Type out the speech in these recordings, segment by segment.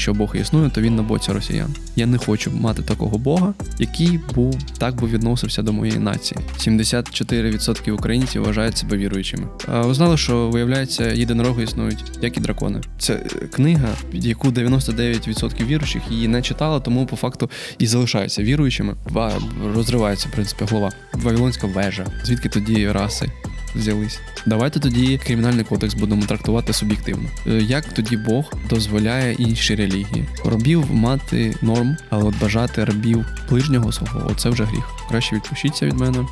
якщо Бог існує, то він на боці росіян. Я не хочу мати такого Бога, який був так би відносився до моєї нації. 74% українців вважають себе віруючими. А ви знали, що виявляється, єдинороги існують, як і дракони. Це е, книга, яку 99% віруючих її не читала, тому по факту і залишаються віруючими. Ва- Розривається, в принципі, голова. Вавилонська вежа. Звідки тоді раси? Взялись. Давайте тоді кримінальний кодекс будемо трактувати суб'єктивно. Е, Як тоді Бог дозволяє інші релігії? Рабів мати норм, але от бажати рабів ближнього свого оце вже гріх. Краще відпущіться від мене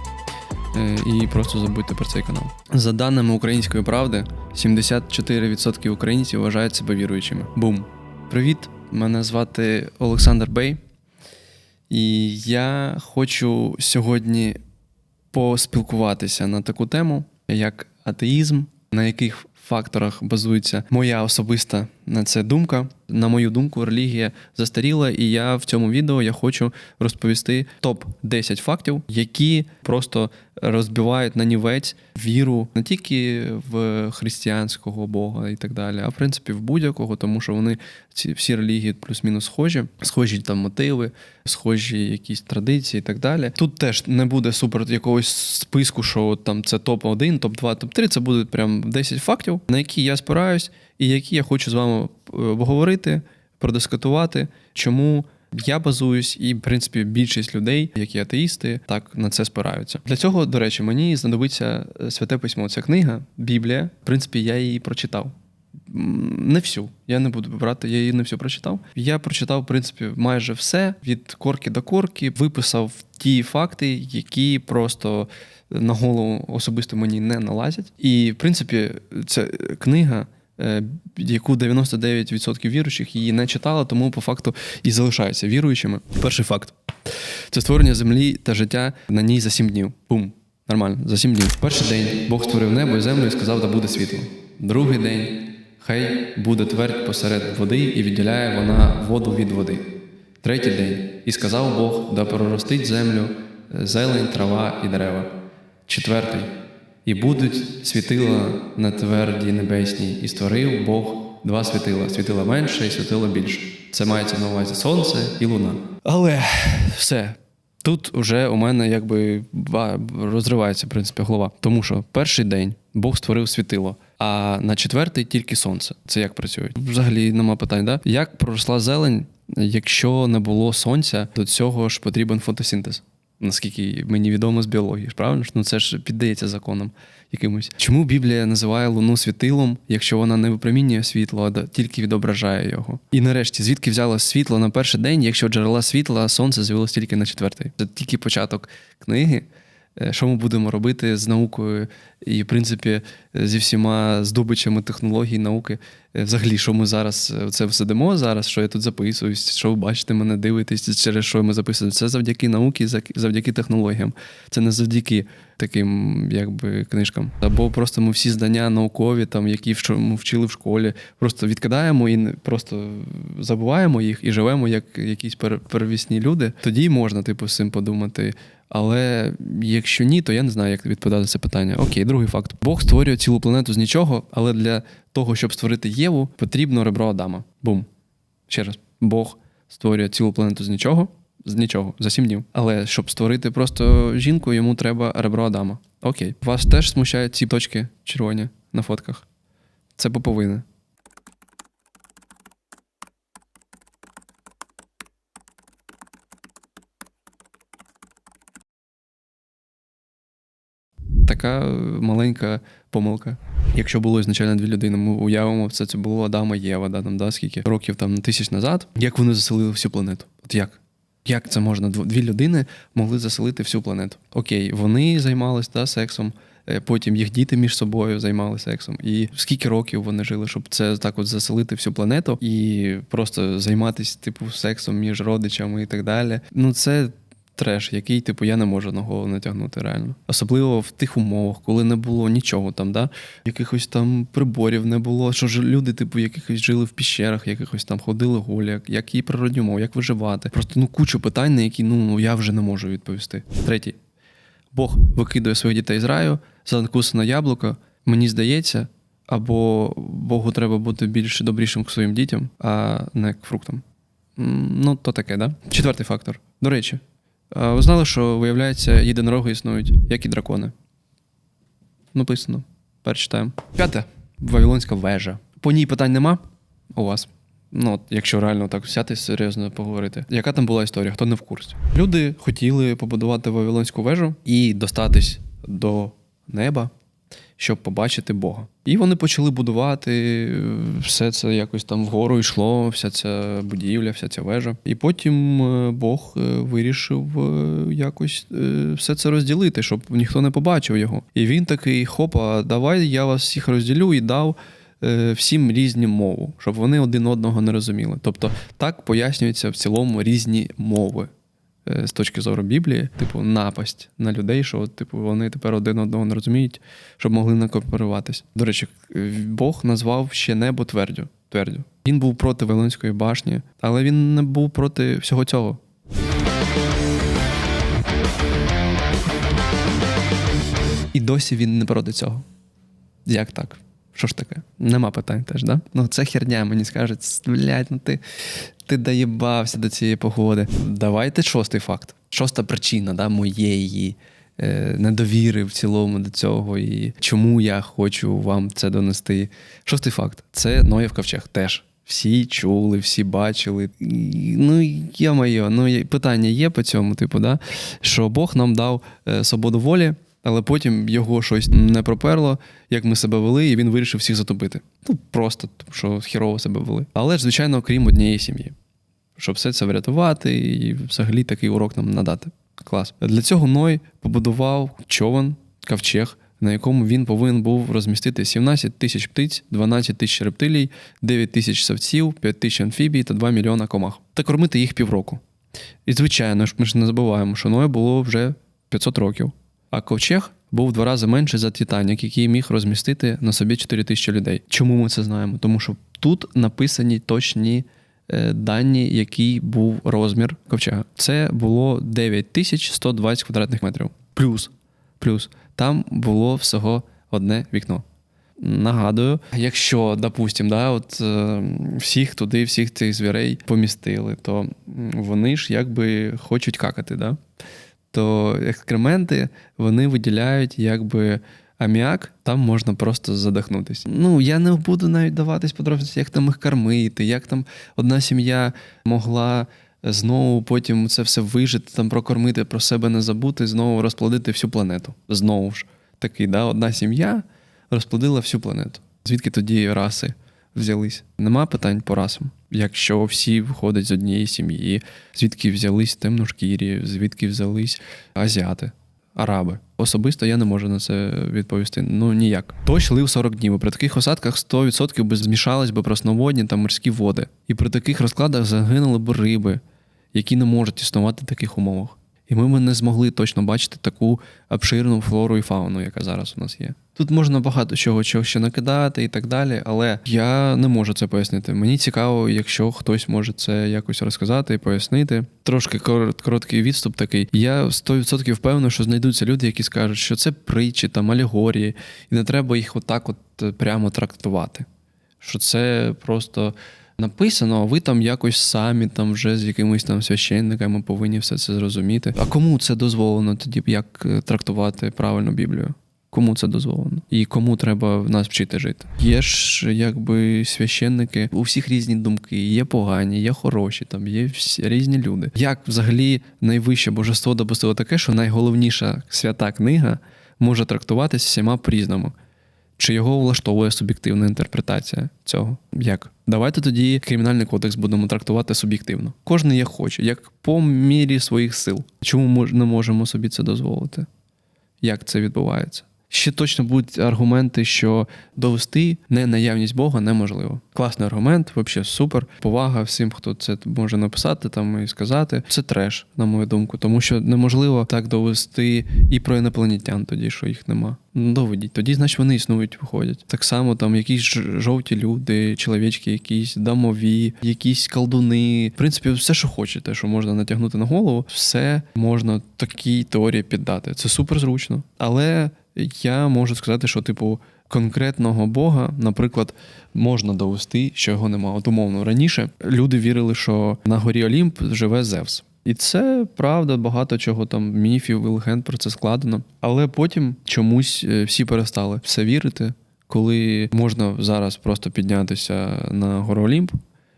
е, і просто забудьте про цей канал. За даними української правди, 74% українців вважають себе віруючими. Бум! Привіт! Мене звати Олександр Бей. І я хочу сьогодні поспілкуватися на таку тему, як атеїзм, на яких факторах базується моя особиста це думка. На мою думку, релігія застаріла, і я в цьому відео я хочу розповісти топ 10 фактів, які просто розбивають на нівець віру не тільки в християнського Бога і так далі, а в принципі в будь-якого, тому що вони ці всі релігії плюс-мінус схожі, схожі там мотиви, схожі якісь традиції і так далі. Тут теж не буде супер якогось списку, що там це топ 1 топ 2 топ 3 Це будуть прям 10 фактів, на які я спираюсь, і які я хочу з вами е, обговорити, продискутувати, чому. Я базуюсь, і в принципі більшість людей, які атеїсти, так на це спираються. Для цього, до речі, мені знадобиться е, святе письмо. Це книга, Біблія. В принципі, я її прочитав. Не всю. Я не буду брати, я її не всю прочитав. Я прочитав, в принципі, майже все від корки до корки, виписав ті факти, які просто на голову особисто мені не налазять. І, в принципі, це книга. Е, Яку 99% віруючих її не читала, тому по факту і залишаються віруючими. Перший факт це створення землі та життя на ній за сім днів. Бум. Нормально, за сім днів. Перший день Бог створив небо і землю і сказав, да буде світло. Другий день хай буде твердь посеред води і відділяє вона воду від води. Третій день і сказав Бог, да проростить землю, е, зелень, трава і дерева. Четвертий. І будуть світила на твердій небесній, і створив Бог два світила: світила менше і світила більше. Це мається на увазі сонце і луна. Але все. Тут вже у мене якби розривається в принципі голова. Тому що перший день Бог створив світило, а на четвертий тільки сонце. Це як працює? Взагалі нема питань, да? Як проросла зелень, якщо не було сонця, до цього ж потрібен фотосинтез. Наскільки мені відомо з біології, правильно? Ну це ж піддається законам якимось. Чому Біблія називає Луну світилом, якщо вона не випромінює світло, а тільки відображає його? І нарешті, звідки взялось світло на перший день, якщо джерела світла, сонце з'явилось тільки на четвертий? Це тільки початок книги. Е, Що ми будемо робити з наукою і, в принципі, зі всіма здобичами технологій науки? Е, Взагалі, що ми зараз е, це сидимо зараз, що я тут записуюсь, що ви бачите мене, дивитесь, через що ми записуємо. Це завдяки науці, завдяки технологіям. Це не завдяки таким якби книжкам. Або просто ми всі знання наукові, там, які в ми вчили в школі, просто відкидаємо і просто забуваємо їх і живемо як якісь пер- первісні люди. Тоді можна, типу, з цим подумати. Але якщо ні, то я не знаю, як відповідати на це питання. Окей, другий факт. Бог створює цілу планету з нічого, але для того, щоб створити Єву, потрібно ребро Адама. Бум. Ще раз, Бог створює цілу планету з нічого, з нічого, за сім днів. Але щоб створити просто жінку, йому треба ребро Адама. Окей. Вас теж смущають ці точки червоні на фотках? Це поповини. Така маленька помилка. Якщо було ізначально дві людини, ми уявимо, все це було Адама і Єва, да, там, да, скільки років там тисяч назад. Як вони заселили всю планету? От як? Як це можна? Дві людини могли заселити всю планету. Окей, вони займалися да, сексом, е, потім їх діти між собою займалися сексом. І скільки років вони жили, щоб це так от заселити всю планету і просто займатися, типу, сексом між родичами і так далі. Ну, це треш, який, типу, я не можу на голову натягнути реально. Особливо в тих умовах, коли не було нічого там, да? якихось там приборів не було. Що ж люди, типу, якихось жили в піщерах, якихось там ходили голі, як, які природні умови, як виживати. Просто ну кучу питань, на які ну я вже не можу відповісти. Третій. Бог викидує своїх дітей з раю за надкусане яблуко. Мені здається, або Богу треба бути більш добрішим к своїм дітям, а не к фруктам. Ну, то таке, да? Четвертий фактор. До речі, ви знали, що, виявляється, єдинороги існують, як і дракони. Написано. Перечитаємо. П'яте. Вавилонська вежа. По ній питань нема у вас. Ну, от, якщо реально так взяти серйозно поговорити. Яка там була історія? Хто не в курсі? Люди хотіли побудувати Вавилонську вежу і достатись до неба, щоб побачити Бога. І вони почали будувати е, все це якось там вгору йшло, вся ця будівля, вся ця вежа. І потім е, Бог е, вирішив якось все це розділити, щоб ніхто не побачив його. І він такий: хопа, давай я вас всіх розділю і дав. Всім різні мову, щоб вони один одного не розуміли. Тобто так пояснюються в цілому різні мови з точки зору Біблії, типу, напасть на людей, що типу, вони тепер один одного не розуміють, щоб могли накооперуватись. До речі, е, Бог назвав ще небо твердю. твердю. Він був проти Вавилонської башні, але він не був проти всього цього. І досі він не проти цього. Як так? Що ж таке? Нема питань теж, да? Ну, це херня, мені скажуть, блядь, ну ти, ти доїбався до цієї погоди. Давайте шостий факт. Шоста причина да, моєї е, недовіри в цілому до цього, і чому я хочу вам це донести. Шостий факт це Ноєв ковчег теж. Всі чули, всі бачили. Ну, є моє, ну питання є по цьому, типу, да? що Бог нам дав е, свободу волі, але потім його щось не проперло, як ми себе вели, і він вирішив всіх затопити. Ну, просто, тому що хірово себе вели. Але ж, звичайно, окрім однієї сім'ї. Щоб все це врятувати і взагалі такий урок нам надати. Клас. Для цього Ной побудував човен, ковчег, на якому він повинен був розмістити 17 тисяч птиць, 12 тисяч рептилій, 9 тисяч савців, 5 тисяч амфібій та 2 мільйона комах. Та кормити їх півроку. І, звичайно ж, ми ж не забуваємо, що Ной було вже 500 років. А ковчег був в два рази менший за Титанік, який міг розмістити на собі 4 тисячі людей. Чому ми це знаємо? Тому що тут написані точні е, дані, який був розмір ковчега. Це було 9120 квадратних метрів. Плюс, плюс, там було всього одне вікно. Нагадую, якщо, допустим, да, от, е, всіх туди, всіх цих звірей помістили, то вони ж якби хочуть какати, да? То екскременти вони виділяють якби аміак, там можна просто задихнутись. Ну, я не буду навіть даватись подробиці, як там їх кормити, як там одна сім'я могла знову потім це все вижити, там прокормити, про себе не забути, знову розплодити всю планету. Знову ж такий, да, одна сім'я розплодила всю планету. Звідки тоді раси взялись? Нема питань по расам. Якщо всі виходять з однієї сім'ї, звідки взялись темношкірі, звідки взялись азіати, араби. Особисто я не можу на це відповісти. Ну ніяк. Дощ лив 40 днів. При таких осадках 100% би змішались би пресноводні та морські води. І при таких розкладах загинули б риби, які не можуть існувати в таких умовах. І ми не змогли точно бачити таку обширну флору і фауну, яка зараз у нас є. Тут можна багато чого, чого ще накидати і так далі, але я не можу це пояснити. Мені цікаво, якщо хтось може це якось розказати і пояснити. Трошки короткий відступ такий. Я 100% впевнений, що знайдуться люди, які скажуть, що це притчі там алегорії, і не треба їх отак, от е, прямо трактувати. Що це просто написано, а ви там якось самі там вже з якимись там священниками повинні все це зрозуміти. А кому це дозволено тоді, як е, трактувати правильно Біблію? Кому це дозволено? І кому треба в нас вчити жити? Є ж якби священники, у всіх різні думки, є погані, є хороші, там є всі різні люди. Як взагалі найвище божество допустило таке, що найголовніша свята книга може трактуватися всіма по-різному? Чи його влаштовує суб'єктивна інтерпретація цього? Як? Давайте тоді кримінальний кодекс будемо трактувати суб'єктивно. Кожен як хоче, як по мірі своїх сил. Чому ми не можемо собі це дозволити? Як це відбувається? Ще точно будуть аргументи, що довести ненаявність Бога неможливо. Класний аргумент, взагалі супер. Повага всім, хто це може написати там і сказати. Це треш, на мою думку, тому що неможливо так довести і про інопланетян тоді, що їх нема. Ну, доведіть. Тоді, значить, вони існують, виходять. Так само там якісь жовті люди, чоловічки, якісь домові, якісь колдуни. В принципі, все, що хочете, що можна натягнути на голову, все можна такій теорії піддати. Це супер зручно. Але я можу сказати, що, типу, конкретного Бога, наприклад, можна довести, що його немає. От умовно раніше люди вірили, що на горі Олімп живе Зевс. І це правда, багато чого там міфів і легенд про це складено. Але потім чомусь е, всі перестали все вірити, коли можна зараз просто піднятися на гору Олімп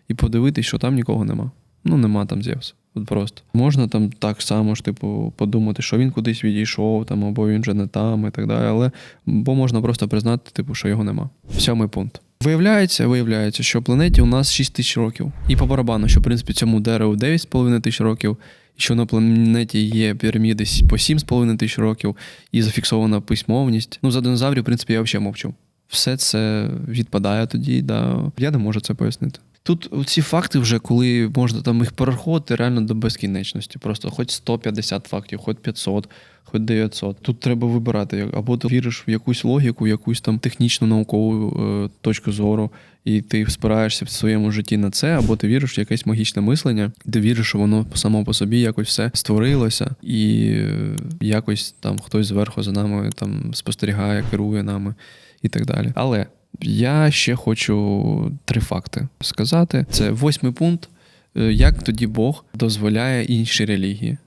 і подивитись, що там нікого нема. Ну, нема там Зевса. Просто можна там так само ж, типу, подумати, що він кудись відійшов, там, або він вже не там, і так далі. Але бо можна просто признати, типу, що його нема. Сьомий пункт. Виявляється, виявляється, що планеті у нас 6 тисяч років. І по барабану, що в принципі цьому дереву 9,5 тисяч років, що на планеті є піраміди по 7,5 тисяч років, і зафіксована письмовність. Ну, за динозаврів, в принципі, я взагалі мовчу. Все це відпадає тоді, да. я не можу це пояснити. Тут ці факти, вже коли можна там їх перераховувати реально до безкінечності. Просто хоч 150 фактів, хоч 500, хоч 900. Тут треба вибирати, або ти віриш в якусь логіку, в якусь там технічну наукову е, точку зору, і ти спираєшся в своєму житті на це, або ти віриш в якесь магічне мислення, ти віриш, що воно само по собі якось все створилося, і е, якось там хтось зверху за нами там спостерігає, керує нами і так далі. Але я ще хочу три факти сказати. Це восьмий пункт. Е, Як тоді Бог дозволяє інші релігії?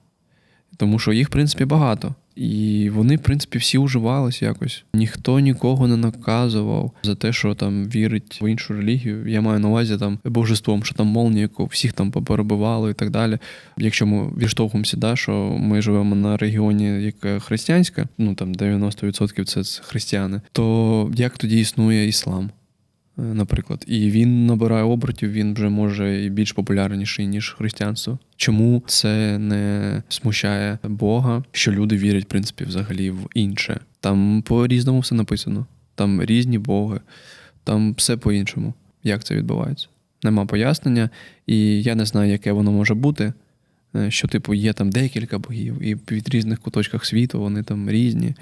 Тому що їх, в принципі, багато. І вони, в принципі, всі уживались якось. Ніхто нікого не наказував за те, що там вірить в іншу релігію. Я маю на увазі там божеством, що там молніку, всіх там поперебивало і так далі. Якщо ми відштовхуємося, да, що ми живемо на регіоні, яке християнське, ну там 90% це християни, то як тоді існує іслам? Е, Наприклад, і він набирає обертів, він вже може і більш популярніший, ніж християнство. Чому це не смущає Бога, що люди вірять, в принципі, взагалі в інше? Там по-різному все написано. Там різні боги, там все по-іншому. Як це відбувається? Нема пояснення, і я не знаю, яке воно може бути. Е, Що, типу, є там декілька богів, і від різних куточках світу вони там різні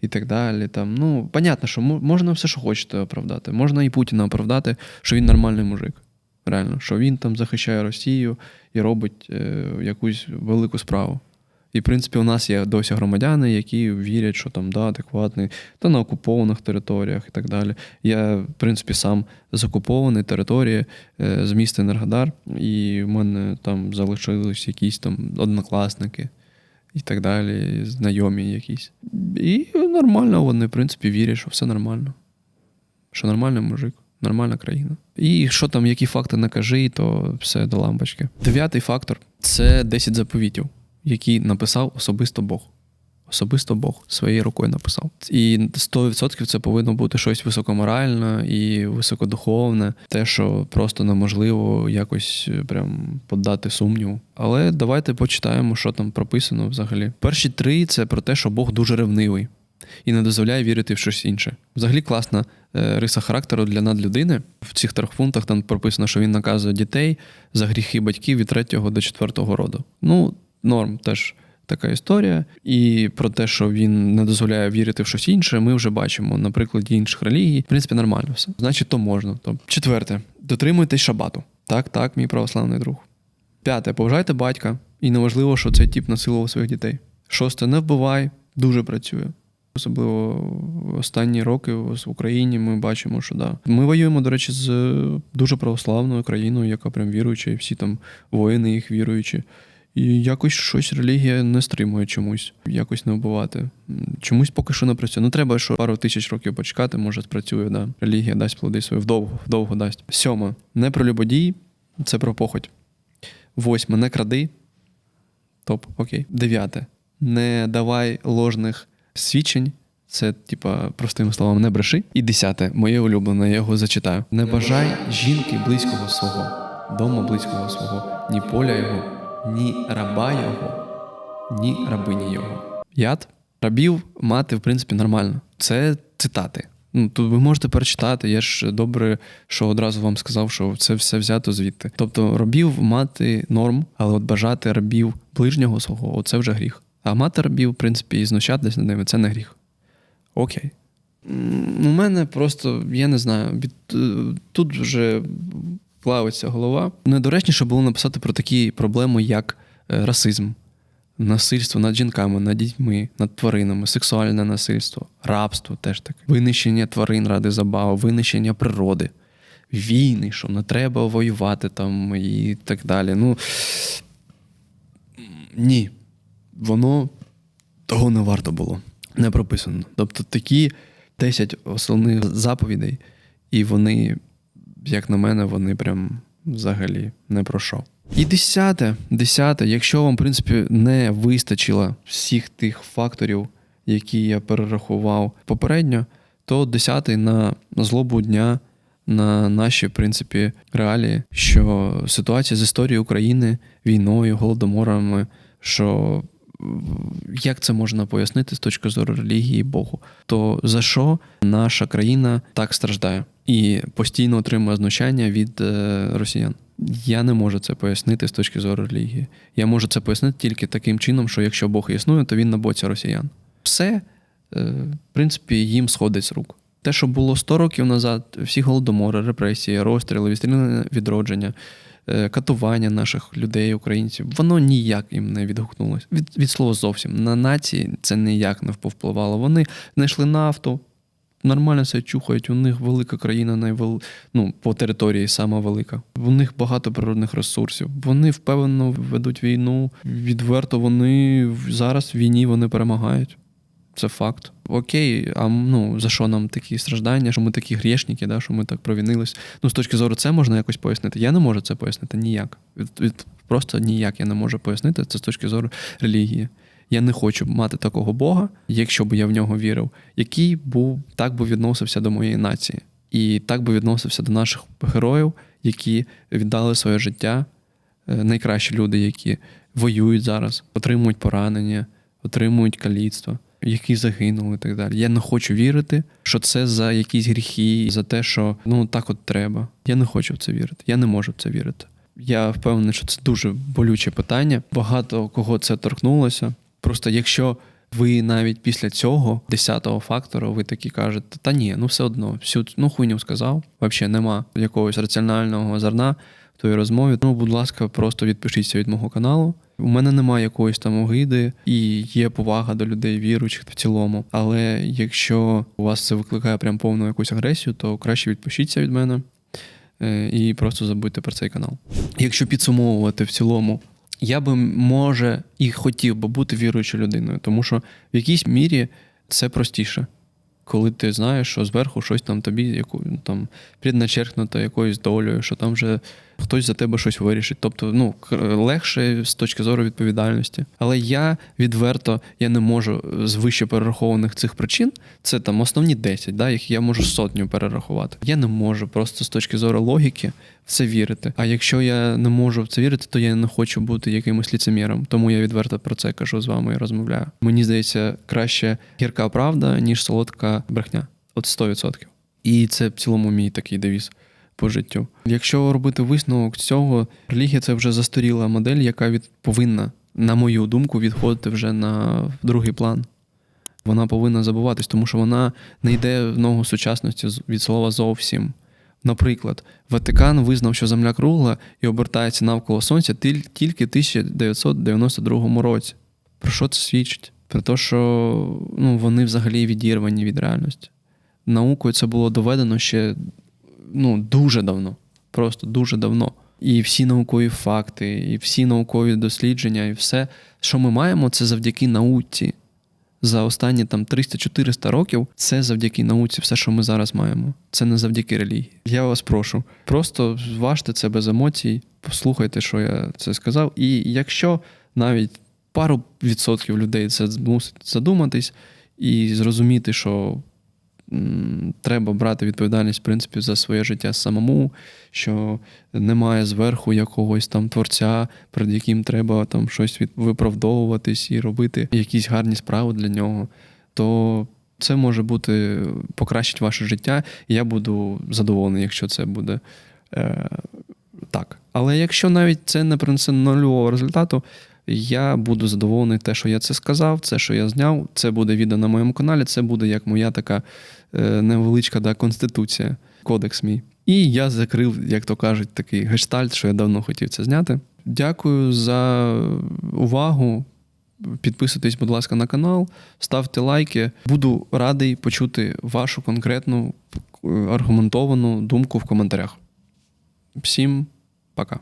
і так далі. Там, ну, понятно, що мо- можна все, що хочете оправдати. Можна і Путіна оправдати, що він нормальний мужик. Реально, що він там захищає Росію і робить е, якусь велику справу. І, в принципі, у нас є досі громадяни, які вірять, що там да, адекватний, та на окупованих територіях і так далі. Я, в принципі, сам з окупованої території е, з міста Енергодар, і в мене там залишились якісь там однокласники і так далі, знайомі якісь. І нормально вони, в принципі, вірять, що все нормально. Що нормальний мужик, нормальна країна. І що там, які факти накажи, то все до лампочки. Дев'ятий фактор це 10 заповітів, які написав особисто Бог. Особисто Бог своєю рукою написав. І 100% це повинно бути щось високоморальне і високодуховне, те, що просто неможливо якось е, прям поддати сумніву. Але давайте почитаємо, що там прописано взагалі. Перші три це про те, що Бог дуже ревнивий і не дозволяє вірити в щось інше. Взагалі класна е, риса характеру для надлюдини. В цих трьох пунктах там прописано, що він наказує дітей за гріхи батьків від третього до четвертого роду. Ну, норм теж. Така історія, і про те, що він не дозволяє вірити в щось інше, ми вже бачимо на прикладі інших релігій. В принципі, нормально все. Значить, то можна. То четверте, дотримуйтесь шабату. Так, так, мій православний друг. П'яте, поважайте батька, і неважливо, що цей тип насилував своїх дітей. Шосте, не вбивай, дуже працює. Особливо останні роки в Україні ми бачимо, що да. Ми воюємо, до речі, з е, дуже православною країною, яка прям віруюча, і всі там воїни їх віруючі. Якось щось релігія не стримує чомусь, якось не вбивати. Чомусь поки що не працює. Ну треба, що пару тисяч років почекати, може спрацює, да. Релігія дасть плоди свої вдовго, вдовго дасть. Сьоме. Не про любодій, це про похоть. Восьме. Не кради. Топ, окей. Дев'яте. Не давай ложних свідчень. Це, типа, простими словами, не бреши. І десяте, моє улюблене, я його зачитаю. Не бажай жінки близького свого, дома близького свого, ні поля його, ні раба його, ні рабині його. Яд рабів мати, в принципі, нормально. Це цитати. Ну, тут ви можете перечитати. Я ж добре, що одразу вам сказав, що це все взято звідти. Тобто, рабів мати норм, але от бажати рабів ближнього свого оце вже гріх. А мати рабів, в принципі, і знущатися над ними це не гріх. Окей. У мене просто, я не знаю, е, тут вже плавиться голова. Недоречніше було написати про такі проблеми, як е, расизм, насильство над жінками, над дітьми, над тваринами, сексуальне насильство, рабство теж таке, винищення тварин ради забави, винищення природи, війни, що не треба воювати там і так далі. Ну ні, воно того не варто було. Не прописано. Тобто такі 10 основних заповідей, і вони, як на мене, вони прям взагалі не про що. І десяте, десяте, якщо вам, в принципі, не вистачило всіх тих факторів, які я перерахував попередньо, то десятий на злобу дня, на наші, в принципі, реалії, що ситуація з історією України, війною, голодоморами, що як це можна пояснити з точки зору релігії Богу? То за що наша країна так страждає і постійно отримує знущання від е, росіян? Я не можу це пояснити з точки зору релігії. Я можу це пояснити тільки таким чином, що якщо Бог існує, то він на боці росіян. Все, е, в принципі, їм сходить з рук. Те, що було 100 років назад, всі голодомори, репресії, розстріли, відстріляне відродження, катування наших людей, українців, воно ніяк їм не відгукнулося. Від від слова зовсім на нації це ніяк не повпливало. Вони знайшли нафту, нормально все чухають. У них велика країна, найвел... ну, по території сама велика. У них багато природних ресурсів. Вони впевнено ведуть війну. Відверто вони зараз в війні вони перемагають. Це факт. Окей, а ну за що нам такі страждання, що ми такі грішники, да, що ми так провінились. Ну, з точки зору, це можна якось пояснити. Я не можу це пояснити ніяк. Від, від, Просто ніяк я не можу пояснити це з точки зору релігії. Я не хочу мати такого Бога, якщо б я в нього вірив, який був так би відносився до моєї нації, і так би відносився до наших героїв, які віддали своє життя. Е, найкращі люди, які воюють зараз, отримують поранення, отримують каліцтво які загинули і так далі. Я не хочу вірити, що це за якісь гріхи, за те, що ну так от треба. Я не хочу в це вірити. Я не можу в це вірити. Я впевнений, що це дуже болюче питання. Багато кого це торкнулося. Просто якщо ви навіть після цього десятого фактору ви такі кажете, та ні, ну все одно, всю ну хуйню сказав. Взагалі нема якогось раціонального зерна в твоїй розмові. Ну, будь ласка, просто відпишіться від мого каналу. У мене немає якоїсь там огиди і є повага до людей віруючих в цілому. Але якщо у вас це викликає прям повну якусь агресію, то краще відпишіться від мене е, і просто забудьте про цей канал. Якщо підсумовувати в цілому, я би може і хотів би бути віруючою людиною, тому що в якійсь мірі це простіше. Коли ти знаєш, що зверху щось там тобі, яку там предначеркнуто якоюсь долею, що там вже хтось за тебе щось вирішить. Тобто, ну легше з точки зору відповідальності. Але я відверто я не можу з вище перерахованих цих причин. Це там основні 10, да, їх я можу сотню перерахувати. Я не можу просто з точки зору логіки в це вірити. А якщо я не можу в це вірити, то я не хочу бути якимось ліцеміром. Тому я відверто про це кажу з вами і розмовляю. Мені здається, краще гірка правда, ніж солодка брехня. От 100%. І це в цілому мій такий девіз по життю. Якщо робити висновок цього, релігія це вже застаріла модель, яка від повинна, на мою думку, відходити вже на другий план. Вона повинна забуватись, тому що вона не йде в ногу сучасності від слова зовсім. Наприклад, Ватикан визнав, що Земля кругла і обертається навколо Сонця тільки в 1992 році. Про що це свідчить? Про те, що ну, вони взагалі відірвані від реальності. Наукою це було доведено ще ну, дуже давно. Просто дуже давно. І всі наукові факти, і всі наукові дослідження, і все, що ми маємо, це завдяки науці. За останні там 300-400 років це завдяки науці, все, що ми зараз маємо. Це не завдяки релігії. Я вас прошу. Просто зважте це без емоцій, послухайте, що я це сказав. І якщо навіть пару відсотків людей це змусить задуматись і зрозуміти, що треба брати відповідальність в принципі за своє життя самому, що немає зверху якогось там творця, перед яким треба там щось виправдовуватись і робити якісь гарні справи для нього, то це може бути покращить ваше життя, і я буду задоволений, якщо це буде е, так. Але якщо навіть це не принесе нульового результату, я буду задоволений те, що я це сказав, це, що я зняв, це буде відео на моєму каналі, це буде як моя така Е, невеличка да, конституція, кодекс мій. І я закрив, як то кажуть, такий гештальт, що я давно хотів це зняти. Дякую за увагу. Підписуйтесь, будь ласка, на канал, ставте лайки. Буду радий почути вашу конкретну е, аргументовану думку в коментарях. Всім пока.